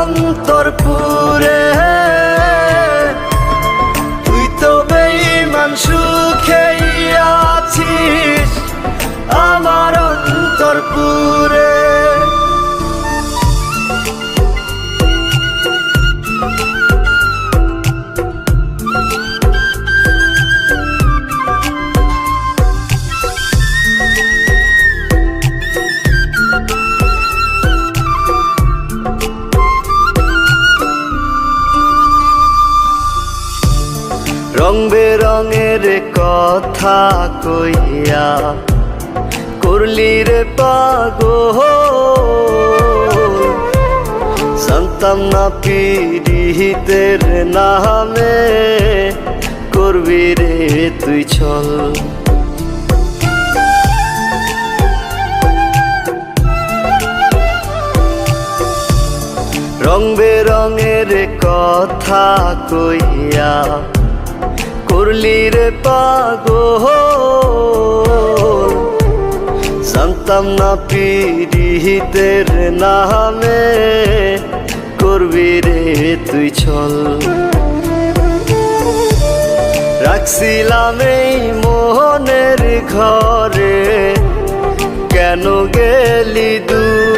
অন্তর পুরে রং বেরঙের কথা কইয়া, করলি রে পাগো জানতাম না পিড়িতের নামে করবি রে তুই ছল রং বেরঙের কথা কইয়া করলি রে পাগো জানতাম না পিড়িতের নামে করবি রে তুই ছল রাখছিলাম এই মোহনের ঘরে, কেন গেলি দূরে?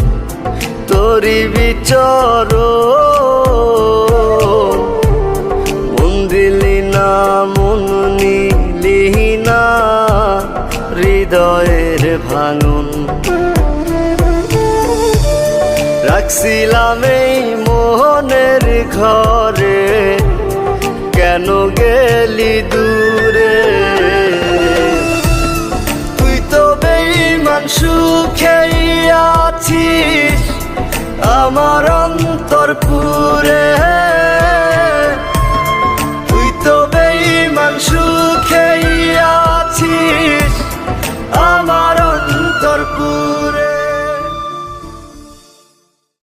তোরি বিচর। মন দিলি না, মন নিলি না, হৃদয়ের ভাঙন। রাখছিলাম এই মোহনের ঘরে, কেন গেলি দূরে? তুই তো বেইমান সুখেই আছিস আমার অন্তর পুরে।